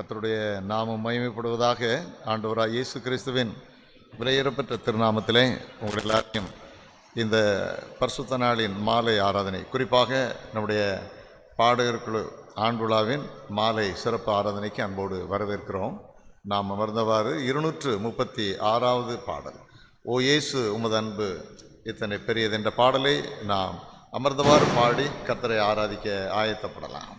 கத்தருடைய நாமம் மயமைப்படுவதாக ஆண்டவராக இயேசு கிறிஸ்துவின் விலையேறப்பெற்ற திருநாமத்திலே உங்கள் எல்லாரையும் இந்த பரிசுத்த நாளின் மாலை ஆராதனை குறிப்பாக நம்முடைய பாடகர் குழு ஆண்டுலாவின் மாலை சிறப்பு ஆராதனைக்கு அன்போடு வரவேற்கிறோம். நாம் அமர்ந்தவாறு இருநூற்று முப்பத்தி ஆறாவது பாடல். ஓ இயேசு உமது அன்பு இத்தனை பெரியது என்ற பாடலை நாம் அமர்ந்தவாறு பாடி கத்தரை ஆராதிக்க ஆயத்தப்படலாம்.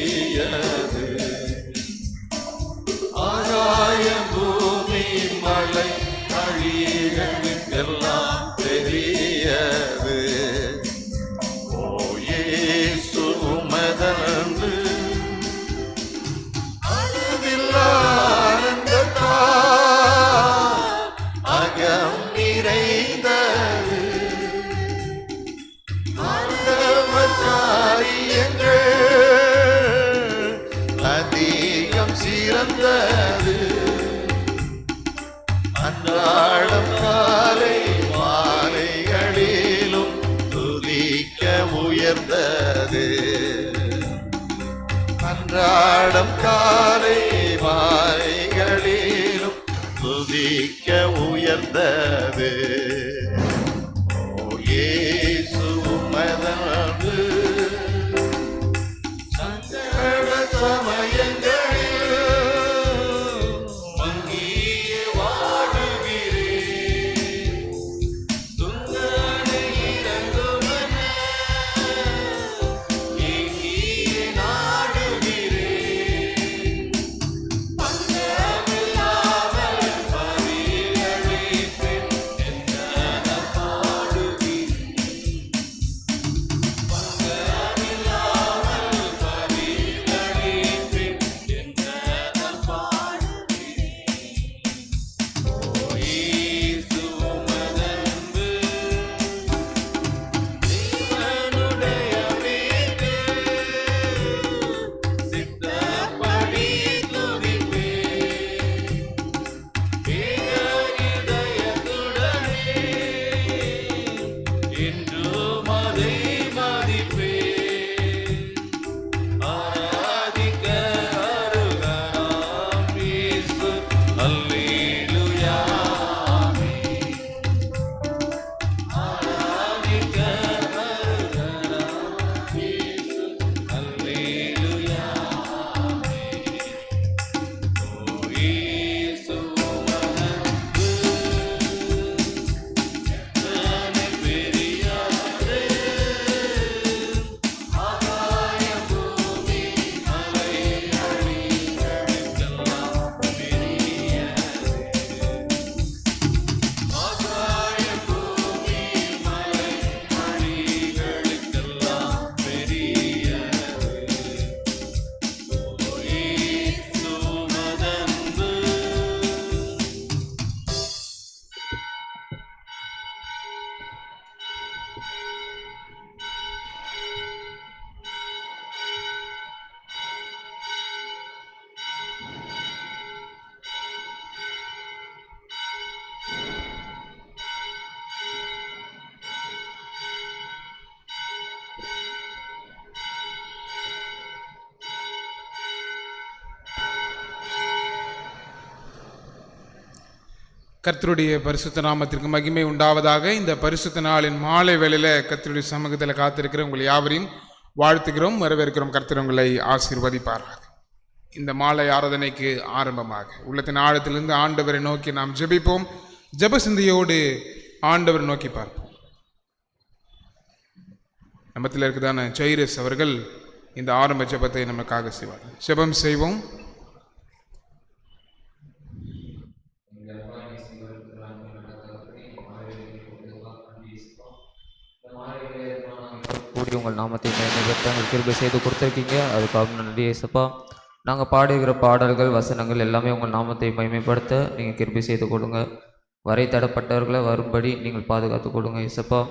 சிந்திக்க உயர்ந்தது. கர்த்தருடைய பரிசுத்த நாமத்திற்கு மகிமை உண்டாவதாக. இந்த பரிசுத்த நாளின் மாலை வேளையில் கர்த்தருடைய சமூகத்தில் காத்திருக்கிற உங்களை யாவரையும் வாழ்த்துகிறோம் வரவேற்கிறோம். கர்த்தர் உங்களை ஆசீர்வதிப்பார்கள் இந்த மாலை ஆராதனைக்கு ஆரம்பமாக. உள்ளத்தின் ஆழத்திலிருந்து ஆண்டவரை நோக்கி நாம் ஜெபிப்போம். ஜெப சிந்தையோடு ஆண்டவரை நோக்கி பார்ப்போம். நம்மத்தில் இருக்குதான ஜெய்ரஸ் அவர்கள் இந்த ஆரம்ப ஜெபத்தை நமக்காக செய்வார். ஜெபம் செய்வோம். கூடி உங்கள் நாமத்தை மேம்படுத்த எங்கள் கிருபை செய்து கொடுத்துருக்கீங்க. அதுக்காக நன்றி ஏசப்பா நாங்கள் பாடுகிற பாடல்கள் வசனங்கள் எல்லாமே உங்கள் நாமத்தை மகிமைப்படுத்த நீங்கள் கிருபை செய்து கொடுங்க. வரை தடப்பட்டவர்களை வரும்படி நீங்கள் பாதுகாத்து கொடுங்க இசப்பா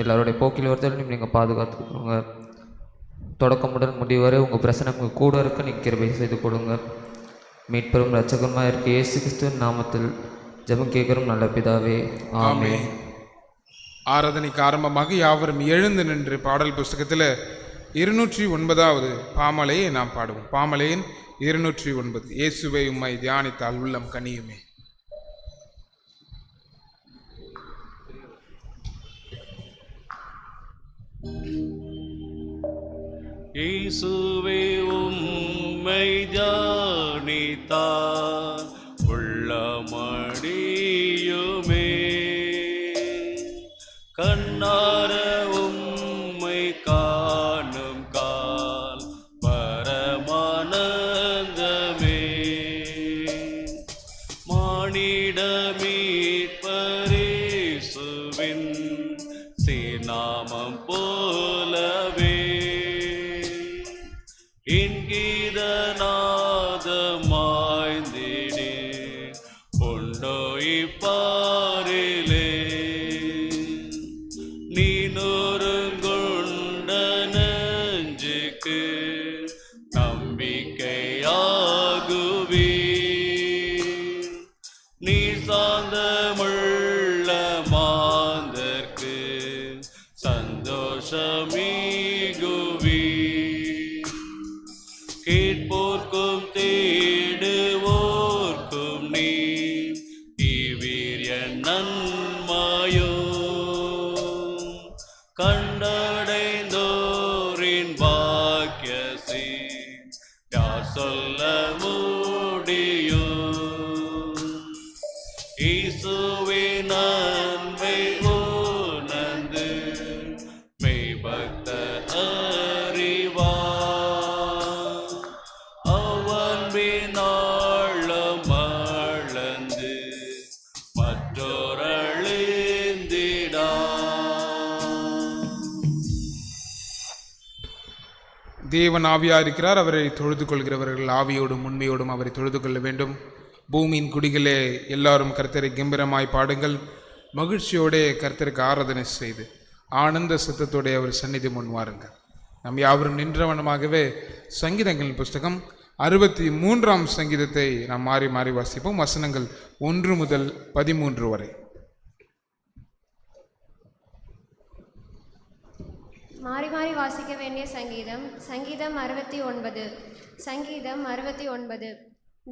எல்லாருடைய போக்கில் ஒருத்தரையும் நீங்கள் பாதுகாத்து கொடுங்க. தொடக்கமுடன் முடிவரை உங்கள் பிரசனங்கள் கூட இருக்க நீங்கள் கிருபை செய்து கொடுங்க. மீட்பெரும் ரட்சகருமாக இருக்க இயேசு கிறிஸ்துவின் நாமத்தில் ஜபம் கேட்குறோம் நல்ல பிதாவே. ஆமே ஆராதனைக்கு ஆரம்பமாக யாவரும் எழுந்து நின்று பாடல் புஸ்தகத்தில் இருநூற்றி ஒன்பதாவது பாமலையை நாம் பாடுவோம். பாமலையின் இருநூற்றி ஒன்பது. இயேசுவை உம்மை தியானித்தால் உள்ளம் கனியுமே. இயேசுவே உம்மை தியானித்தார் உள்ளமடி not a தேவன் ஆவியாக இருக்கிறார் அவரை தொழுது கொள்கிறவர்கள் ஆவியோடும் உண்மையோடும் அவரை தொழுது கொள்ள வேண்டும். பூமியின் குடிகளே எல்லாரும் கர்த்தரை கம்பீரமாய் பாடுங்கள். மகிழ்ச்சியோடே கர்த்தருக்கு ஆராதனை செய்து ஆனந்த சித்தத்தோடைய அவர் சந்நிதி முன் வாருங்கள். நம் யாவரும் நின்றவனமாகவே சங்கீதங்களின் புஸ்தகம் அறுபத்தி மூன்றாம் சங்கீதத்தை நாம் மாறி மாறி வாசிப்போம். வசனங்கள் ஒன்று முதல் பதிமூன்று வரை. மாறி மாறி வாசிக்க வேண்டிய சங்கீதம் சங்கீதம் அறுபத்தி ஒன்பது. சங்கீதம் அறுபத்தி ஒன்பது.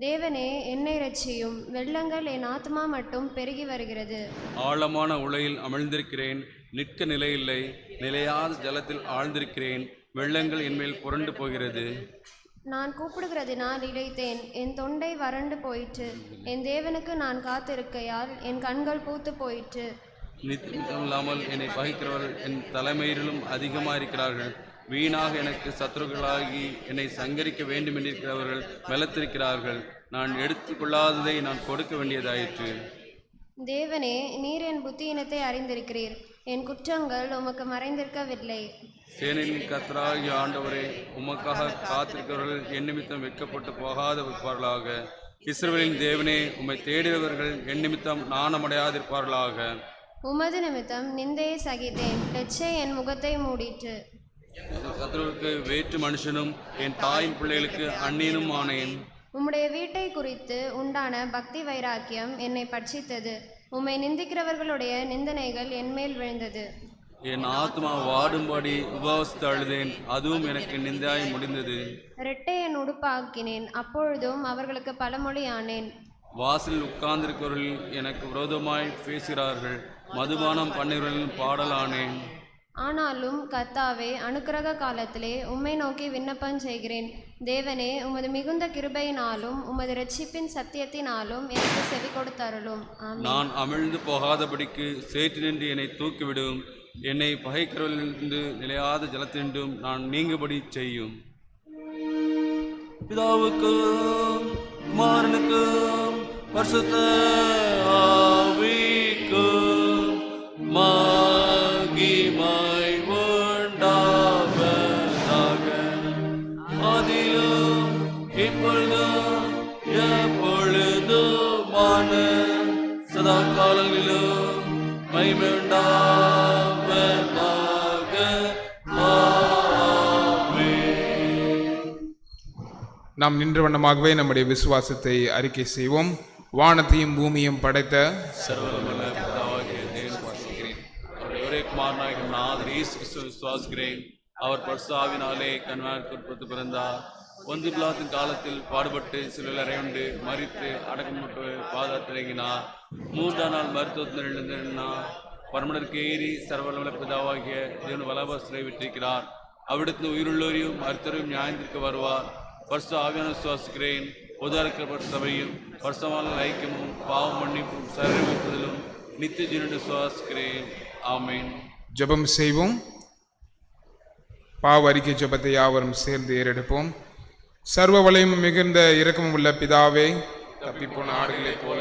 தேவனே என்னை ரட்சியும் வெள்ளங்கள் என் ஆத்மா மட்டும் பெருகி வருகிறது. ஆழமான உலையில் அமிழ்ந்திருக்கிறேன். நிற்க நிலையில்லை. நிலையாத ஜலத்தில் ஆழ்ந்திருக்கிறேன். வெள்ளங்கள் என்மேல் புரண்டு போகிறது. நான் கூப்பிடுகிறதினால் இழைத்தேன். என் தொண்டை வறண்டு போயிற்று. என் தேவனுக்கு நான் காத்திருக்கையால் என் கண்கள் பூத்து போயிற்று. நித்தியம் இல்லாமல் என்னை பகைக்கிறவர்கள் என் தலைமையிலும் அதிகமாக இருக்கிறார்கள். வீணாக எனக்கு சத்துருக்களாகி என்னை சங்கரிக்க வேண்டும் என்றிருக்கிறவர்கள் பலத்திருக்கிறார்கள் நான் எடுத்துக்கொள்ளாததை நான் கொடுக்க வேண்டியதாயிற்று. தேவனே நீர் என் புத்தியினத்தை அறிந்திருக்கிறீர். என் குற்றங்கள் உமக்கு மறைந்திருக்கவில்லை. சேனையின் கத்தராகிய ஆண்டவரே உமக்காக காத்திருக்கிறவர்கள் என் நிமித்தம் வெட்கப்பட்டு போகாத வைப்பார்களாக. இஸ்ரவேலின் தேவனே உம்மை தேடுகிறவர்கள் என் நிமித்தம் நாணமடையாதிருப்பார்களாக. உமது நிமித்தம் நிந்தையை சகித்தேன். லட்சை என் முகத்தை மூடிற்று. சத்ருவுக்கு வேற்று மனுஷனும் என் தாயின் பிள்ளைகளுக்கு அந்நியனும் ஆனேன். உம்முடைய வீட்டை குறித்து உண்டான பக்தி வைராக்கியம் என்னை பட்சித்தது. உம்மை நிந்திக்கிறவர்களுடைய நிந்தனைகள் என்மேல் விழுந்தது. என் ஆத்மா வாடும்படி உபவாசித்து அழுதேன். அதுவும் எனக்கு நிந்தையாய் முடிந்தது. இரட்டை என் உடுப்பாக்கினேன். அப்பொழுதும் அவர்களுக்கு பலமொழியானேன் வாசலில் உட்கார்ந்திருக்கிறவர்கள் எனக்கு விரோதமாய் பேசுகிறார்கள். மதுபானம் பண்ணுகிறவர்கள் பாடலானேன். ஆனாலும் கர்த்தாவே அனுக்கிரக காலத்திலே உம்மை நோக்கி விண்ணப்பம் செய்கிறேன். தேவனே உமது மிகுந்த கிருபையினாலும் உமது இரட்சிப்பின் சத்தியத்தினாலும் எனக்கு செவி கொடுத்தருளும். நான் அமிழ்ந்து போகாதபடிக்கு சேற்று நின்று என்னை தூக்கிவிடும். என்னை பகைக்கிறவர்களிருந்து நிலையாத ஜலத்தின்றும் நான் நீங்குபடி செய்யும். பிதாவுக்கும் குமாரனுக்கும் பரிசுத்த நாம் நின்ற வண்ணமாகவே நம்முடைய விசுவாசத்தை அறிக்கை செய்வோம். வானத்தையும் பூமியும் படைத்த சர்வவல்லமை விசுவாசிக்கிறேன். அவர் பர்சாவினாலே கண்வாருக்கு பிறந்தார். ஒன்று பிளாத்தின் காலத்தில் பாடுபட்டு சிலர் அறையுண்டு மறித்து அடக்கமிட்டு பாதத்திறங்கினார் மூன்றாம் நாள் மருத்துவத்தில் எழுந்திருந்தா பரமனருக்கு ஏறி சர்வவல்லமை பிதாவாகிய தேவன் வலபாசரை விட்டிருக்கிறார். அவிடத்தில் உயிருள்ளோரையும் மருத்துவரையும் நியாயத்திற்கு வருவார். பரிசு ஆவியான விசுவாசிக்கிறேன். உதாரிக்கப்பட்ட சபையும் வருஷமான ஐக்கியமும் பாவம் மன்னிப்பும் சரீரமித்ததிலும் நித்திய ஜீவனுடைய சுவாசிக்கிறேன் ஆமீன். ஜெபம் செய்வோம். பாவ அறிக்கை ஜெபத்தை யாவரும் சேர்ந்து ஏறெடுப்போம். சர்வ வளையும் மிகுந்த இரக்கமும் உள்ள பிதாவே தப்பிப்போன ஆடுகளைப் போல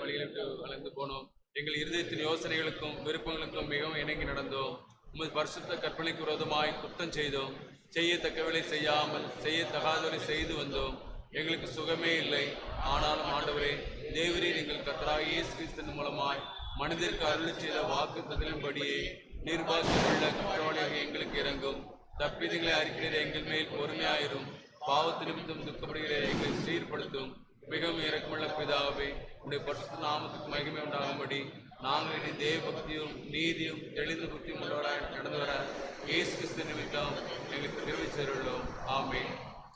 வழியிலிட்டு வளர்ந்து போனோம். எங்கள் இருதயத்தின் யோசனைகளுக்கும் விருப்பங்களுக்கும் மிகவும் இணங்கி நடந்தோம். உமது பரிசுத்த கற்பனைக்கு விரோதமாய் குற்றம் செய்தோம். செய்யத்தக்கவளை செய்யாமல் செய்யத்தகாதவரை செய்து வந்தோம். எங்களுக்கு சுகமே இல்லை. ஆனாலும் ஆண்டவரே தேவரீர் எங்கள் கத்தராக இயேசு கிறிஸ்தன் மூலமாய் மனிதருக்கு அருள் செய்த வாக்கு பதிலின்படியே நிர்வாகமுள்ள குற்றவாளியாக எங்களுக்கு இறங்கும். தப்பிதங்களை அறிக்கிறது எங்கள் மேல் பொறுமையாயிரும். பாவத்து நிமித்தம் துக்கப்படுகிற எங்களை சீர்படுத்தும். மிகவும் இரக்கமுள்ள பிதாவே உடைய பரிசுத்த நாமத்துக்கு மகிமை உண்டாகும்படி நாங்கள் இனி தேவ பக்தியும் நீதியும் தெளிந்த புத்தியும் உள்ளவராய் நடந்து வர இயேசு கிறிஸ்து நிமித்தம் எங்களுக்கு திருவி சேருள்ளோம் ஆமென்.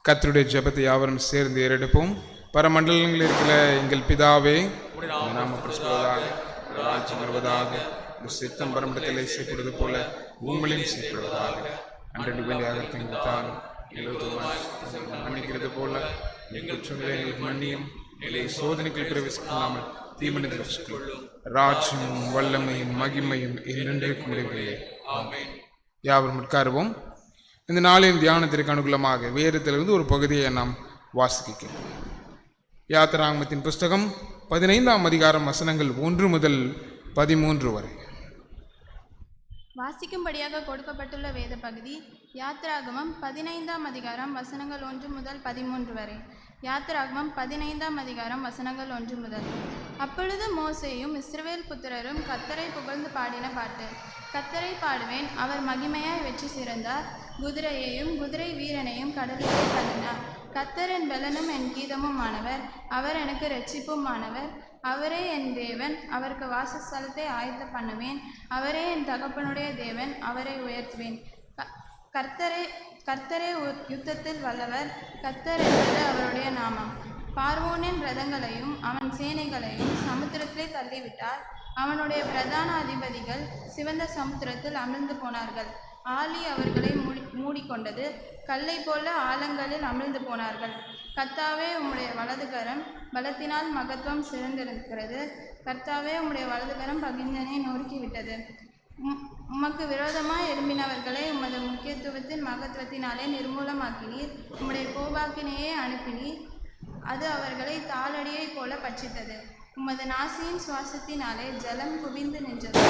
கர்த்தருடைய ஜெபத்தை யாவரும் சேர்ந்து ஏறெடுப்போம். பரமண்டலங்களில் இருக்கிற எங்கள் பிதாவே உம்முடைய ராஜ்யம் வருவதாக சித்தம் பரமண்டலத்திலே செய்யப்படுவது போல உங்களின் செய்யப்படுவதாக அன்றடி வேலையாக மன்னிக்கிறது போல எங்கள் குற்றங்களை எங்களுக்கு மன்னியும். எங்களை சோதனைகள் பிரவேசிக்காமல் தீமனில் ராஜ்யமும் வல்லமையும் மகிமையும் என்றென்றைக்கும் முடிவில்லை யாவரும் உட்காருவோம். இந்த நாளின் தியானத்திற்கு அனுகூலமாக வேதத்திலிருந்து ஒரு பகுதியை நாம் வாசிக்கிறோம் யாத்திராங்கமத்தின் புஸ்தகம் பதினைந்தாம் அதிகாரம் வசனங்கள் ஒன்று முதல் பதிமூன்று வரை. வாசிக்கும்படியாக கொடுக்கப்பட்டுள்ள வேத பகுதி யாத்ராகமம் பதினைந்தாம் அதிகாரம் வசனங்கள் ஒன்று முதல் பதிமூன்று வரை. யாத்ராகமம் பதினைந்தாம் அதிகாரம் வசனங்கள் ஒன்று முதல். அப்பொழுது மோசேயும் இஸ்ரவேல் புத்திரரும் கத்தரை புகழ்ந்து பாடின பாட்டு கத்தரை பாடுவேன் அவர் மகிமையாய் வெற்றி சிறந்தார். குதிரையையும் குதிரை வீரனையும் கடலிலே தள்ளினார். கத்தர் என் பலனும் என் கீதமும் ஆனவர் அவர் எனக்கு ரட்சிப்பும் ஆனவர் அவரே என் தேவன் அவருக்கு வாசஸ்தலத்தை ஆயத்த பண்ணுவேன். அவரே என் தகப்பனுடைய தேவன் அவரை உயர்த்துவேன். க- கர்த்தரே கர்த்தரே யுத்தத்தில் வல்லவர் கர்த்தர் என்பது அவருடைய நாமம். பார்வோனின் ரதங்களையும் அவன் சேனைகளையும் சமுத்திரத்திலே தள்ளிவிட்டார். அவனுடைய பிரதான அதிபதிகள் சிவந்த சமுத்திரத்தில் அமிழ்ந்து போனார்கள். ஆலி அவர்களை மூடி மூடிக்கொண்டது கல்லை போல ஆழங்களில் அமிழ்ந்து போனார்கள். கத்தாவே உம்முடைய வலதுகரம் பலத்தினால் மகத்துவம் சிறந்திருக்கிறது. கர்த்தாவே உம்முடைய வலதுகரம் பகிர்ந்தனை நொறுக்கிவிட்டது. உம்- உமக்கு விரோதமாக எழும்பினவர்களை உமது முக்கியத்துவத்தின் மகத்துவத்தினாலே நிர்மூலமாக்கினீர். உம்முடைய கோபாக்கினையே அனுப்பினீர். அது அவர்களை தாளடியைப் போல பட்சித்தது. உமது நாசியின் சுவாசத்தினாலே ஜலம் குவிந்து நின்றது.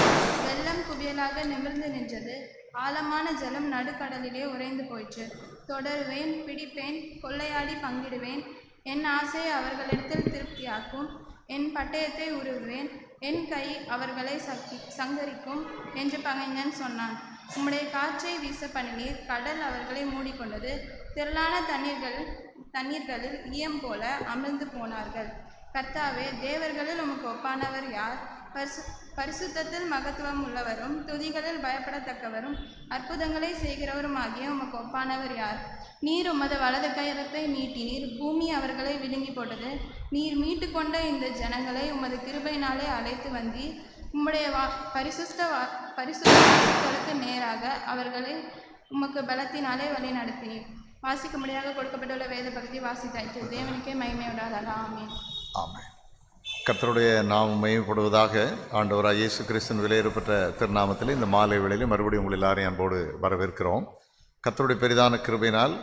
வெள்ளம் குவியலாக நிமிர்ந்து நின்றது. ஆழமான ஜலம் நடுக்கடலிலே உறைந்து போயிற்று. தொடருவேன் பிடிப்பேன் கொள்ளையாடி பங்கிடுவேன். என் ஆசை அவர்களிடத்தில் திருப்தியாக்கும். என் பட்டயத்தை உருகுவேன். என் கை அவர்களை சக்தி சங்கரிக்கும் என்று பகைஞன் சொன்னான். உம்முடைய காற்றை வீச பண்ணினீர் கடல் அவர்களை மூடிக்கொண்டது. திரளான தண்ணீர்கள் தண்ணீர்களில் ஈயம் போல அமிழ்ந்து போனார்கள். கர்த்தாவே தேவர்களில் உமக்கு ஒப்பானவர் யார்? பரிசு பரிசுத்தத்தில் மகத்துவம் உள்ளவரும் துதிகளில் பயப்படத்தக்கவரும் அற்புதங்களை செய்கிறவரும் ஆகிய உமக்கு ஒப்பானவர் யார்? நீர் உமது வலது கயரத்தை நீட்டினீர் பூமி அவர்களை விழுங்கி போட்டது. நீர் மீட்டுக்கொண்ட இந்த ஜனங்களை உமது கிருபையினாலே அழைத்து வந்தி உம்முடைய வா பரிசுத்த வா பரிசுத்த நேராக அவர்களை உமக்கு பலத்தினாலே வழி நடத்தினீர். வாசிக்கும்படியாக கொடுக்கப்பட்டுள்ள வேத பகுதி வாசித்தாயிற்று தேவனுக்கே மகிமை ஆமே ஆமென். கர்த்தருடைய நாமம் மையப்படுவதாக ஆண்டவராக இயேசு கிறிஸ்தன் விலையேறப்பட்ட திருநாமத்தில் இந்த மாலை வேளையில் மறுபடியும் உங்கள் எல்லாரையும் அன்போடு வரவேற்கிறோம். கர்த்தருடைய பெரிதான கிருபையினால்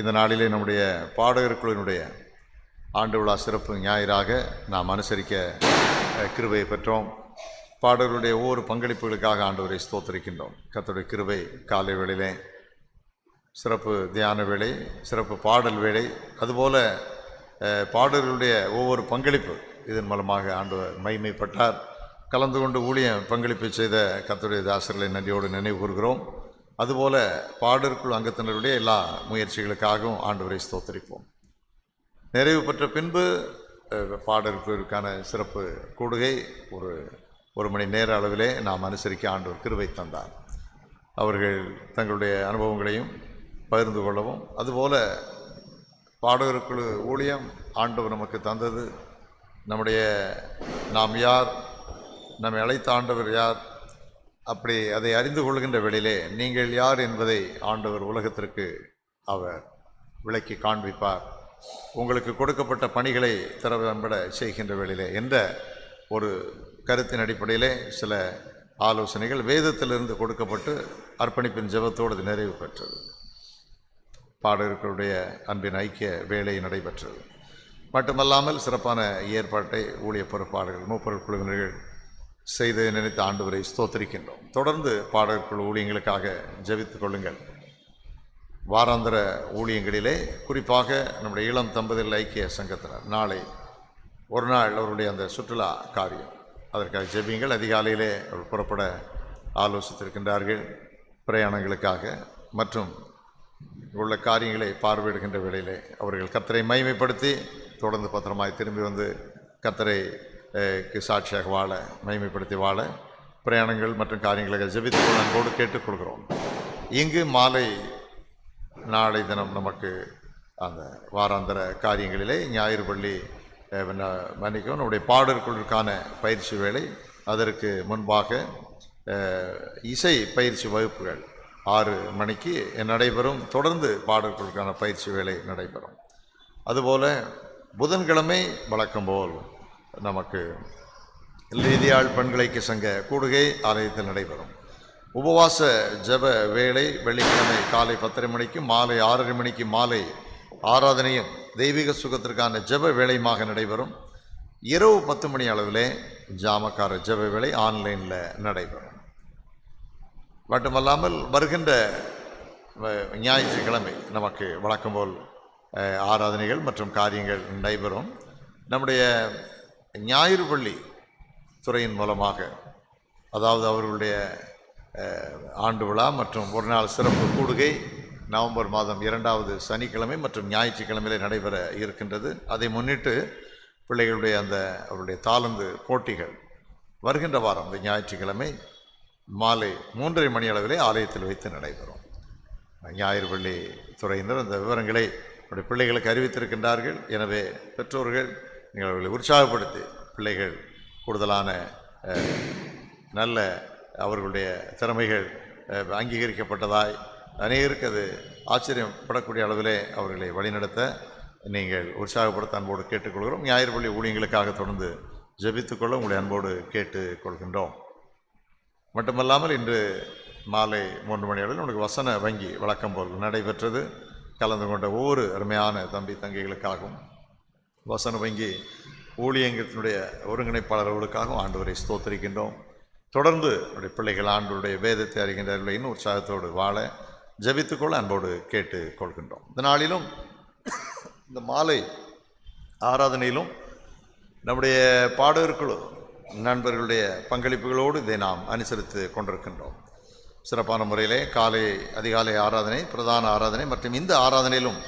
இந்த நாளிலே நம்முடைய பாடகர்களுடைய ஆண்டு விழா சிறப்பு ஞாயிறாக நாம் அனுசரிக்க கிருபையை பெற்றோம். பாடகர்களுடைய ஒவ்வொரு பங்களிப்புகளுக்காக ஆண்டவரை ஸ்தோத்தரிக்கின்றோம். கத்தருடைய கிருபை காலை வேளையிலே சிறப்பு தியான வேளை சிறப்பு பாடல் வேளை அதுபோல் பாடல்களுடைய ஒவ்வொரு பங்களிப்பு இதன் மூலமாக ஆண்டவர் மைமைப்பட்டார் கலந்து கொண்டு ஊழியம் பங்களிப்பு செய்த கத்துடைய தாசர்களை நன்றியோடு நினைவு கூறுகிறோம். அதுபோல பாடற்குழு அங்கத்தினருடைய எல்லா முயற்சிகளுக்காகவும் ஆண்டவரை ஸ்தோத்தரிப்போம். நிறைவு பெற்ற பின்பு அஹ், பாடற்குழுவிற்கான சிறப்பு கூடுகை ஒரு ஒரு மணி நேர அளவிலே நாம் அனுசரிக்க ஆண்டவர் கிருவை தந்தார். அவர்கள் தங்களுடைய அனுபவங்களையும் பகிர்ந்து கொள்ளவும் அதுபோல பாடகருக்குழு ஊழியம் ஆண்டவர் நமக்கு தந்தது. நம்முடைய நாம் யார் நம்மை அழைத்த ஆண்டவர் யார் அப்படி அதை அறிந்து கொள்கின்ற வேளையிலே நீங்கள் யார் என்பதை ஆண்டவர் உலகத்திற்கு அவர் விளக்கி காண்பிப்பார். உங்களுக்கு கொடுக்கப்பட்ட பணிகளை திறம்பட செய்கின்ற வேளையிலே என்ற ஒரு கருத்தின் அடிப்படையிலே சில ஆலோசனைகள் வேதத்திலிருந்து கொடுக்கப்பட்டு அர்ப்பணிப்பின் ஜெபத்தோடு நிறைவு பெற்றது. பாடகர்களுடைய அன்பின் ஐக்கிய வேலை நடைபெற்றது. மட்டுமல்லாமல் சிறப்பான ஏற்பாட்டை ஊழிய பொறுப்பாளர்கள் மூப்பொருள் குழுவினர்கள் செய்து நினைத்த ஆண்டவரை ஸ்தோத்தரிக்கின்றோம். தொடர்ந்து பாடகர்கள் ஊழியங்களுக்காக ஜெபித்துக் கொள்ளுங்கள். வாராந்திர ஊழியங்களிலே குறிப்பாக நம்முடைய இளம் தம்பதிகள் ஐக்கிய சங்கத்தினர் நாளை ஒரு நாள் அவருடைய அந்த சுற்றுலா காரியம். அதற்காக ஜெபிங்கள் அதிகாலையிலே அவர் புறப்பட ஆலோசித்திருக்கின்றார்கள். பிரயாணங்களுக்காக மற்றும் உள்ள காரியங்களை பார்வையிடுகின்ற வேளையிலே அவர்கள் கத்தரை மைமைப்படுத்தி தொடர்ந்து பத்திரமாய் திரும்பி வந்து கத்தரை சாட்சியாக வாழ மைமைப்படுத்தி வாழ பிரயாணங்கள் மற்றும் காரியங்களை ஜெபித்து அன்போடு கேட்டுக் கொடுக்குறோம் இங்கு மாலை நாளை தினம் நமக்கு அந்த வாராந்திர காரியங்களிலே ஞாயிறு பள்ளி மன்னிக்கும் நம்முடைய பாடற்குழுக்கான பயிற்சி வேலை அதற்கு முன்பாக இசை பயிற்சி வகுப்புகள் ஆறு மணிக்கு நடைபெறும். தொடர்ந்து பாடற்குழுக்கான பயிற்சி வேலை நடைபெறும். அதுபோல் புதன்கிழமை வழக்கம் போல் நமக்கு லீதியாள் பெண்களைக்கு சங்க கூடுகை ஆலயத்தில் நடைபெறும். உபவாச ஜெப வேளை வெள்ளிக்கிழமை காலை பத்தரை மணிக்கு மாலை ஆறரை மணிக்கு மாலை ஆராதனையும் தெய்வீக சுகத்திற்கான ஜெப வேலையுமாக நடைபெறும். இரவு பத்து மணி அளவிலே ஜாமக்கார ஜெப வேலை ஆன்லைனில் நடைபெறும். மட்டுமல்லாமல் வருகின்ற ஞாயிற்றுக்கிழமை நமக்கு வழக்கம் போல் ஆராதனைகள் மற்றும் காரியங்கள் நடைபெறும். நம்முடைய ஞாயிறு பள்ளி துறையின் மூலமாக அதாவது அவர்களுடைய ஆண்டு விழா மற்றும் ஒரு நாள் சிறப்பு கூடுகை நவம்பர் மாதம் இரண்டாவது சனிக்கிழமை மற்றும் ஞாயிற்றுக்கிழமையிலே நடைபெற இருக்கின்றது. அதை முன்னிட்டு பிள்ளைகளுடைய அந்த அவருடைய தாளந்து போட்டிகள் வருகின்ற வாரம் இந்த ஞாயிற்றுக்கிழமை மாலை மூன்றரை மணி அளவிலே ஆலயத்தில் வைத்து நடைபெறும். ஞாயிறு பள்ளி துறையினர் அந்த விவரங்களை அப்படி பிள்ளைகளுக்கு அறிவித்திருக்கின்றார்கள். எனவே பெற்றோர்கள் நீங்கள் அவர்களை உற்சாகப்படுத்தி பிள்ளைகள் கூடுதலான நல்ல அவர்களுடைய திறமைகள் அங்கீகரிக்கப்பட்டதாய் அநேகருக்கு அது ஆச்சரியப்படக்கூடிய அளவிலே அவர்களை வழிநடத்த நீங்கள் உற்சாகப்படுத்த அன்போடு கேட்டுக்கொள்கிறோம். ஞாயிறு பள்ளி ஊழியங்களுக்காக தொடர்ந்து ஜெபித்துக்கொள்ள உங்களை அன்போடு கேட்டுக்கொள்கின்றோம். மட்டுமல்லாமல் இன்று மாலை மூன்று மணி அளவில் உனக்கு வசன வங்கி வழக்கம் போல் நடைபெற்றது. கலந்து கொண்ட ஒவ்வொரு அருமையான தம்பி தங்கைகளுக்காகவும் வசன வங்கி ஊழியங்கத்தினுடைய ஒருங்கிணைப்பாளர்களுக்காகவும் ஆண்டவரை ஸ்தோத்தரிக்கின்றோம். தொடர்ந்து நம்முடைய பிள்ளைகள் ஆண்டவருடைய வேதத்தை அறிகின்றார்கள் இன்னும் உற்சாகத்தோடு வாழ ஜெபித்துக்கொள்ள அன்போடு கேட்டு கொள்கின்றோம் இந்த நாளிலும் இந்த மாலை ஆராதனையிலும் நம்முடைய பாடகர்களோ நண்பர்களுடைய பங்களிப்புகளோடு இதை நாம் அனுசரித்து கொண்டிருக்கின்றோம். சிறப்பான முறையிலே காலை அதிகாலை ஆராதனை பிரதான ஆராதனை மற்றும் இந்த ஆராதனையிலும்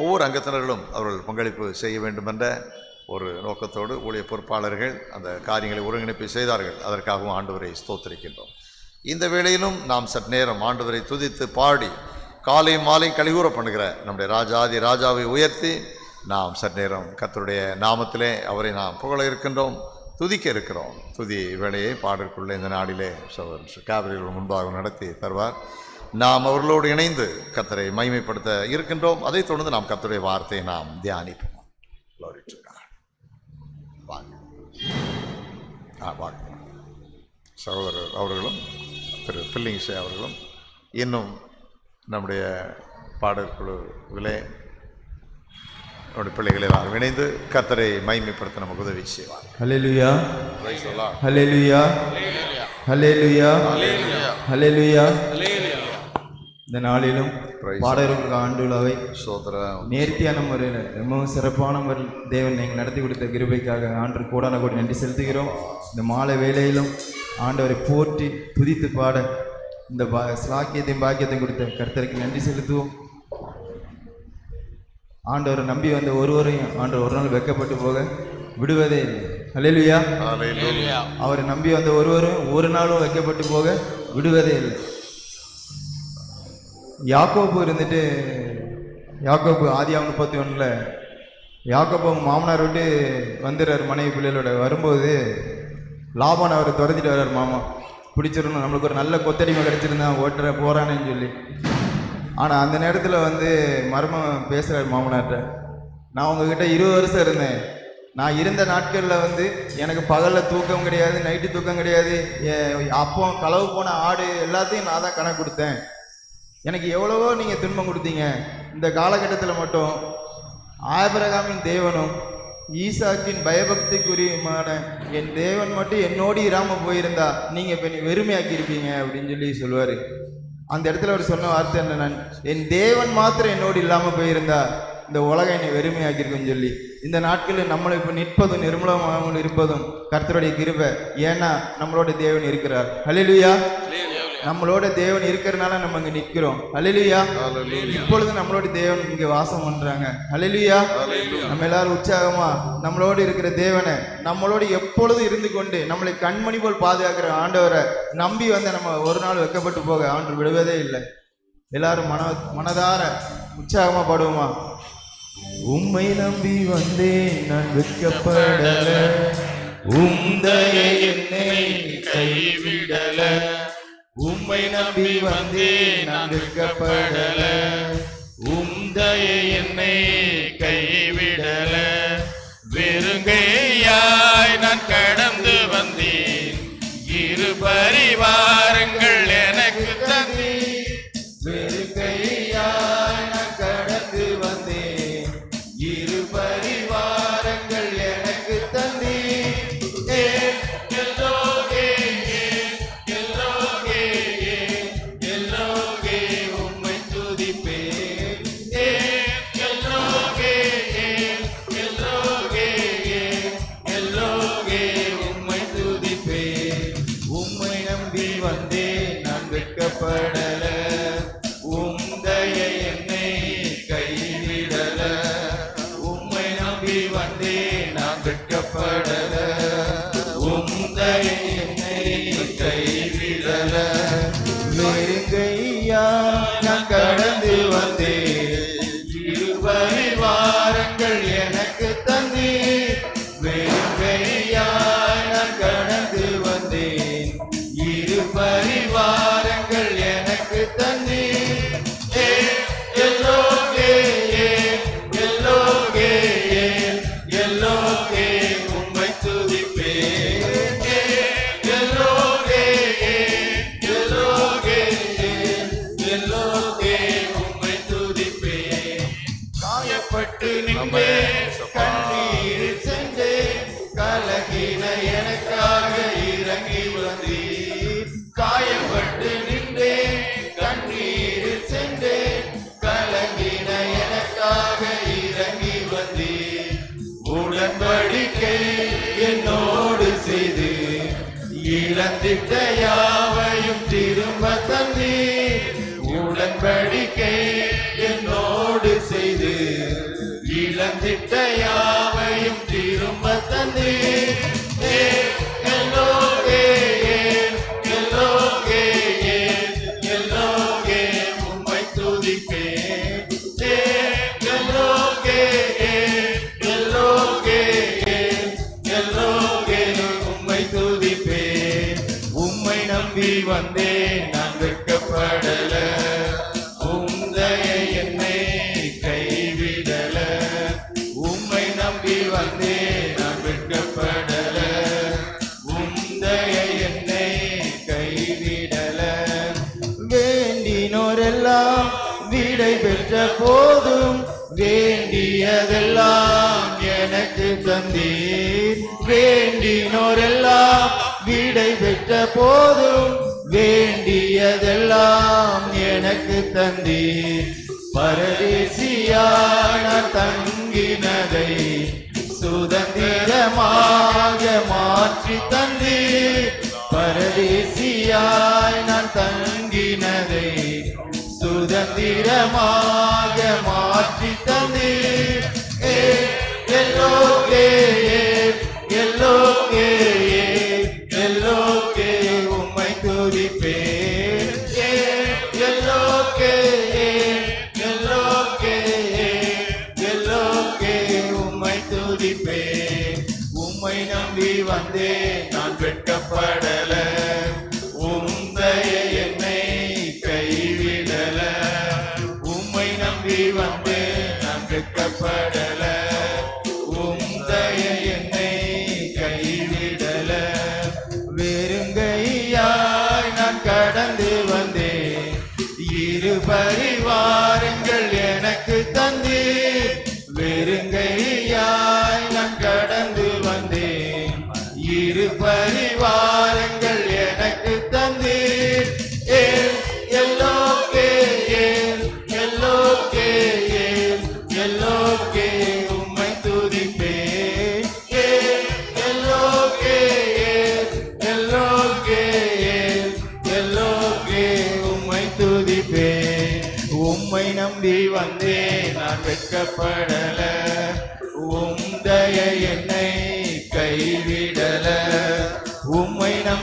ஒவ்வொரு அங்கத்தினர்களும் அவர்கள் பங்களிப்பு செய்ய வேண்டும் என்ற ஒரு நோக்கத்தோடு ஊழிய பொறுப்பாளர்கள் அந்த காரியங்களை ஒருங்கிணைப்பு செய்தார்கள். அதற்காகவும் ஆண்டவரை ஸ்தோத்தரிக்கின்றோம். இந்த வேளையிலும் நாம் சற்று நேரம் ஆண்டவரை துதித்து பாடி காலை மாலை கழிவுற பண்ணுகிற நம்முடைய ராஜாதி ராஜாவை உயர்த்தி நாம் சற்று நேரம் கத்தருடைய நாமத்திலே அவரை நாம் புகழ இருக்கின்றோம். துதிக்க இருக்கிறோம் துதி வேலையை பாடற்குள்ளே இந்த நாடிலே சகோதரர் காவிரிகள் முன்பாக நடத்தி தருவார். நாம் அவர்களோடு இணைந்து கத்தரை மைமைப்படுத்த இருக்கின்றோம். அதைத் தொடர்ந்து நாம் கத்தருடைய வார்த்தையை நாம் தியானிப்போம். வாங்க. வாங்க. சகோதரர் அவர்களும் திரு பில்லிங்ஸே அவர்களும் இன்னும் நம்முடைய பாடற்குழுவிலே நம்முடைய பிள்ளைகள் எல்லாரும் இணைந்து கர்த்தரை மைமைப்படுத்த நமக்கு உதவி செய்வார். Lord. ஹalleluya ஹalleluya ஹalleluya இந்த நாளிலும் Praise பாடகர்கள் ஆண்டுலாவை சோதரம் நேர்த்தியான முறையில் ரொம்பவும் சிறப்பான முறையில் தேவன் நீங்கள் நடத்தி கொடுத்த கிருபைக்காக ஆண்டு கோடான கோடி நன்றி செலுத்துகிறோம். இந்த மாலை வேளையிலும் ஆண்டவரை போற்றி துதித்து பாட இந்த பா ஸ்லாக்கியத்தையும் பாக்கியத்தையும் கொடுத்த கர்த்தருக்கு நன்றி செலுத்துவோம். ஆண்டவரை நம்பி வந்த ஒருவரையும் ஆண்டவர் ஒரு நாள் வெக்கப்பட்டு போக விடுவதே இல்லை. ஹalleluya அவரை நம்பி வந்த ஒருவரும் ஒரு நாளும் வைக்கப்பட்டு போக விடுவதே இல்லை. யாக்கோப்பு இருந்துட்டு யாக்கோப்பு ஆதியாம் முப்பத்தி ஒன்றில் யாக்கோப்பு அவங்க மாமனார் விட்டு வந்துடுறாரு மனைவி பிள்ளைகளோட. வரும்போது லாபான் அவரை துரத்திட்டு வர்றார் மாமா பிடிச்சிடணும். நம்மளுக்கு ஒரு நல்ல கொத்தடிமை கிடச்சிருந்தா ஓட்டுற போகிறானேன்னு சொல்லி. ஆனால் அந்த நேரத்தில் வந்து மர்மம் பேசுகிறார் மாமனார்கிட்ட நான் உங்ககிட்ட இருபது வருஷம் இருந்தேன். நான் இருந்த நாட்களில் வந்து எனக்கு பகலில் தூக்கம் கிடையாது நைட்டு தூக்கம் கிடையாது. அப்போ களவு போன ஆடு எல்லாத்தையும் நான் தான் கணக்கு கொடுத்தேன். எனக்கு எவ்வளவோ நீங்கள் துன்பம் கொடுத்தீங்க. இந்த காலகட்டத்தில் மட்டும் ஆபிரகாமின் தேவனும் ஈசாக்கின் பயபக்திக்குரியமான என் தேவன் மட்டும் என்னோடு இராமல் போயிருந்தா நீங்கள் இப்போ நீ வெறுமையாக்கியிருப்பீங்க அப்படின்னு சொல்லி சொல்லுவார். அந்த இடத்துல அவர் சொன்ன வார்த்தை என்ன என் தேவன் மாத்திரம் என்னோடு இல்லாமல் போயிருந்தா இந்த உலகம் என்னை வெறுமையாக்கியிருக்குன்னு சொல்லி. இந்த நாட்களில் நம்மளை இப்போ நிற்பதும் நிர்மலமாகவும் இருப்பதும் கர்த்தருடைய கிருபை. ஏன்னா நம்மளோட தேவன் இருக்கிறார். ஹலிலுயா நம்மளோட தேவன் இருக்கிறனால நம்ம இங்க நிக்கிறோம். ஹalleluya. இப்பொழுது நம்மளோட தேவன் இங்க வாசம் பண்றாங்க. ஹalleluya. நம்ம எல்லாரும் உற்சாகமா நம்மளோடு இருக்கிற தேவனை நம்மளோடு எப்பொழுதும் இருந்து கொண்டு நம்மளை கண்மணி போல் பாதுகாக்கிற ஆண்டவரை நம்பி வந்து நம்ம ஒரு நாள் வெக்கப்பட்டு போக ஆண்டு விடுவதே இல்லை. எல்லாரும் மன மனதார உற்சாகமா பாடுவோமா? உம்மை நம்பி வந்தேன் நான் வெட்கப்படல உந்தைய என்னை கைவிடல. உம்மை நம்பி வந்தே நான் வெட்கப்படல. உந்தைய என்னை கைவிடல. வெறுங்கையாய் நான் கடந்து வந்தேன். இரு பரிவாரங்கள் பரிவாரங்கள் எனக்கு வேண்டியதெல்லாம் எனக்கு தந்தீர். வேண்டினோரெல்லாம் விடை பெற்ற போதும். வேண்டியதெல்லாம் எனக்கு தந்தீர். பரதேசியான தங்கினதை சுதந்திரமாக மாற்றி தந்தீர். பரதேசியாய் நான் தங்கினதை சுதந்திரமாக மாற்றி இரு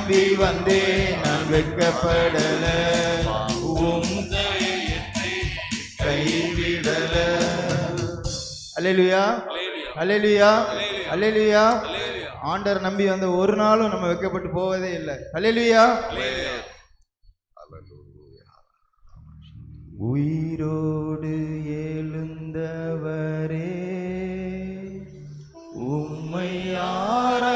நம்பி வந்தேன் நான் வெட்கப்படல. கைவிடல. அலையிலுயா அலையிலுயா அலையிலுயா ஆண்டர் நம்பி வந்த ஒரு நாளும் நம்ம வைக்கப்பட்டு போவதே இல்லை. அலையிலுயா உயிரோடு எழுந்தவரே உம்மை ஆரா